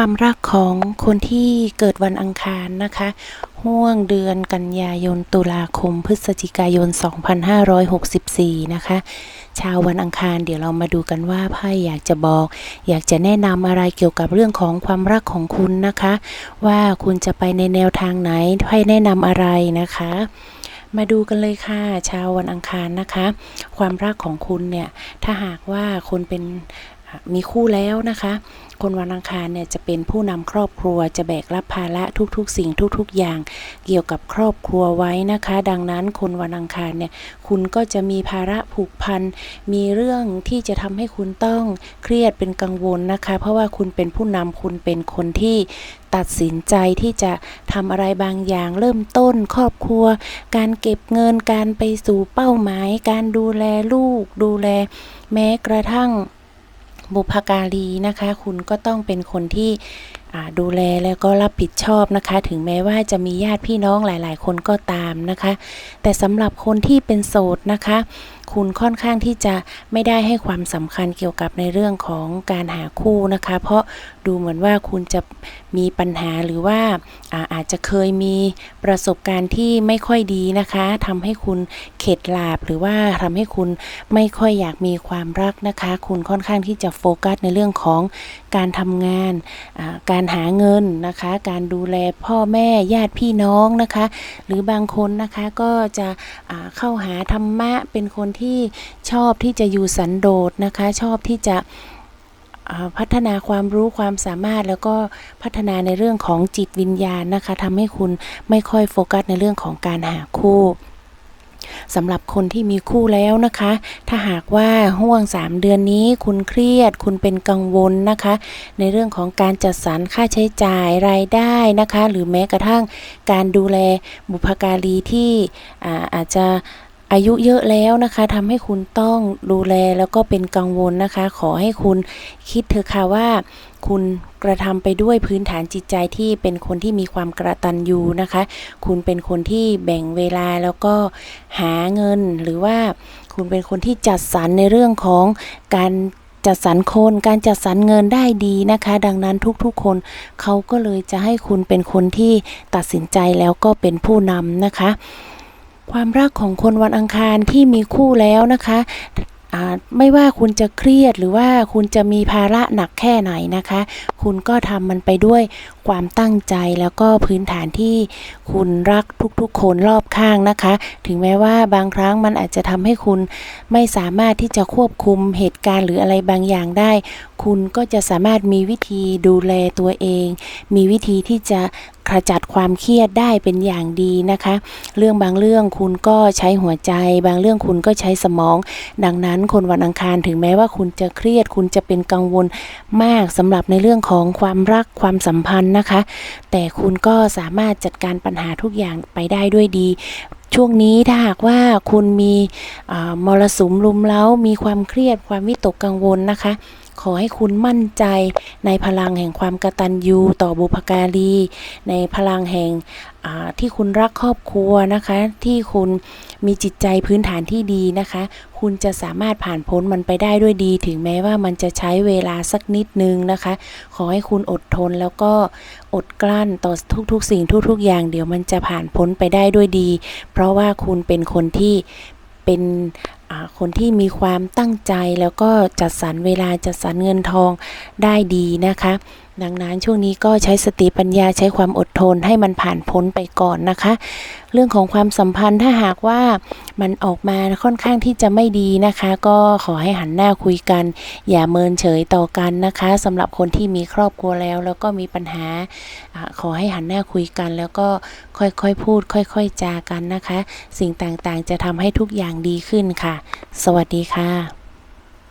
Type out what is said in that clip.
ความรักของคนที่เกิดวันอังคารนะคะห่วงเดือนกันยายนตุลาคม พฤศจิกายน 2564 นะคะ ชาววันอังคารเดี๋ยวเรามาดูกันว่าไพ่อยากจะบอก อยากจะแนะนำอะไรเกี่ยวกับเรื่องของความรักของคุณนะคะ ว่าคุณจะไปในแนวทางไหนไพ่แนะนำอะไรนะคะมาดูกันเลยค่ะ ชาววันอังคารนะคะ ความรักของคุณเนี่ย ถ้าหากว่าคนเป็น มีคู่แล้วนะคะ คนวันอังคารเนี่ยจะเป็นผู้นำครอบครัวจะแบกรับภาระทุกๆ สิ่งทุกๆ อย่าง เกี่ยวกับครอบครัวไว้นะคะ ดังนั้นคนวันอังคารเนี่ยคุณก็จะมีภาระผูกพัน มีเรื่องที่จะทำให้คุณต้องเครียดเป็นกังวลนะคะ เพราะว่าคุณเป็นผู้นำคุณเป็นคนที่ตัดสินใจที่จะทำอะไรบางอย่างเริ่มต้นครอบครัว การเก็บเงินการไปสู่เป้าหมาย การดูแลลูก ดูแล แม้กระทั่ง บุพการีนะคะ คุณก็ต้องเป็นคนที่ ดูแลแล้วก็รับผิดชอบนะคะ ถึงแม้ว่าจะมีญาติพี่น้องหลาย ๆ คนก็ตามนะคะ แต่สำหรับคนที่เป็นโสดนะคะ คุณค่อนข้างที่จะไม่ได้ให้ความสำคัญเกี่ยวกับในเรื่องของการหาคู่นะคะ เพราะดูเหมือนว่าคุณจะมีปัญหาหรือว่าอาอาจจะเคยมีประสบการณ์ที่ไม่ค่อยดีนะคะทำให้คุณเข็ดหลาบหรือว่าทำให้คุณไม่ค่อยอยากมีความรักนะคะ คุณค่อนข้างที่จะโฟกัสในเรื่องของการทำงานาการหาเงินนะคะ การดูแลพ่อแม่ญาติพี่น้องนะคะ หรือบางคนนะคะก็จะเข้าหาธรรมะเป็นคนที่ชอบที่จะอยู่สันโดษนะคะ ชอบที่จะพัฒนาความรู้ความสามารถแล้วก็พัฒนาในเรื่องของจิตวิญญาณนะคะทำให้คุณไม่ค่อยโฟกัสในเรื่องของการหาคู่ สำหรับคนที่มีคู่แล้วนะคะ ถ้าหากว่าห่วง 3 เดือนนี้คุณเครียด คุณเป็นกังวลนะคะ ในเรื่องของการจัดสรรค่าใช้จ่ายรายได้นะคะ หรือแม้กระทั่งการดูแลบุพการีที่อาอาจจะ อายุเยอะแล้วนะคะทำให้คุณต้องดูแลแล้วก็เป็นกังวลนะคะ ขอให้คุณคิดเถอะค่ะว่า คุณกระทำไปด้วยพื้นฐานจิตใจที่เป็นคนที่มีความกระตันยูนะคะ คุณเป็นคนที่แบ่งเวลาแล้วก็หาเงิน หรือว่าคุณเป็นคนที่จัดสรรในเรื่องของการจัดสรรคนการจัดสรรเงินได้ดีนะคะ ดังนั้นทุกๆ คนเขาก็เลยจะให้คุณเป็นคนที่ตัดสินใจแล้วก็เป็นผู้นำนะคะ ความรักของคนวันอังคารที่มีคู่แล้วนะคะไม่ว่าคุณจะเครียดหรือว่าคุณจะมีภาระหนักแค่ไหนนะคะ คุณก็ทำมันไปด้วยความตั้งใจแล้วก็พื้นฐานที่คุณรักทุกๆ คนรอบข้างนะคะ ถึงแม้ว่าบางครั้งมันอาจจะทำให้คุณไม่สามารถที่จะควบคุมเหตุการณ์หรืออะไรบางอย่างได้ คุณก็จะสามารถมีวิธีดูแลตัวเอง มีวิธีที่จะ ขจัดความเครียดได้เป็นอย่างดีนะคะ เรื่องบางเรื่องคุณก็ใช้หัวใจ บางเรื่องคุณก็ใช้สมอง ดังนั้นคนวันอังคารถึงแม้ว่าคุณจะเครียด คุณจะเป็นกังวลมากสำหรับในเรื่องของความรักความสัมพันธ์นะคะ แต่คุณก็สามารถจัดการปัญหาทุกอย่างไปได้ด้วยดีช่วงนี้ถ้าหากว่าคุณมีมรสุมลุมเล้า มีความเครียดความวิตกกังวลนะคะ ขอให้คุณมั่นใจในพลังแห่งความกตัญญูต่อบุพการี ในพลังแห่งที่คุณรักครอบครัวนะคะ ที่คุณมีจิตใจพื้นฐานที่ดีนะคะ คุณจะสามารถผ่านพ้นมันไปได้ด้วยดี ถึงแม้ว่ามันจะใช้เวลาสักนิดนึงนะคะ ขอให้คุณอดทนแล้วก็อดกลั้นต่อทุกๆ สิ่งทุก ๆ อย่าง เดี๋ยวมันจะผ่านพ้นไปได้ด้วยดี เพราะว่าคุณเป็นคนที่เป็น คนที่มีความตั้งใจแล้วก็จัดสรรเวลาจัดสรรเงินทองได้ดีนะคะ ดังนั้นช่วงนี้ก็ใช้สติปัญญาใช้ความอดทนให้มันผ่านพ้นไปก่อนนะคะ เรื่องของความสัมพันธ์ถ้าหากว่ามันออกมาค่อนข้างที่จะไม่ดีนะคะ ก็ขอให้หันหน้าคุยกัน อย่าเมินเฉยต่อกันนะคะสำหรับคนที่มีครอบครัวแล้ว แล้วก็มีปัญหาอขอให้หันหน้าคุยกัน แล้วก็ค่อยๆพูด ค่อย ๆจากันนะคะ สิ่งต่างๆ จะทำให้ทุกอย่างดีขึ้นค่ะสวัสดีค่ะ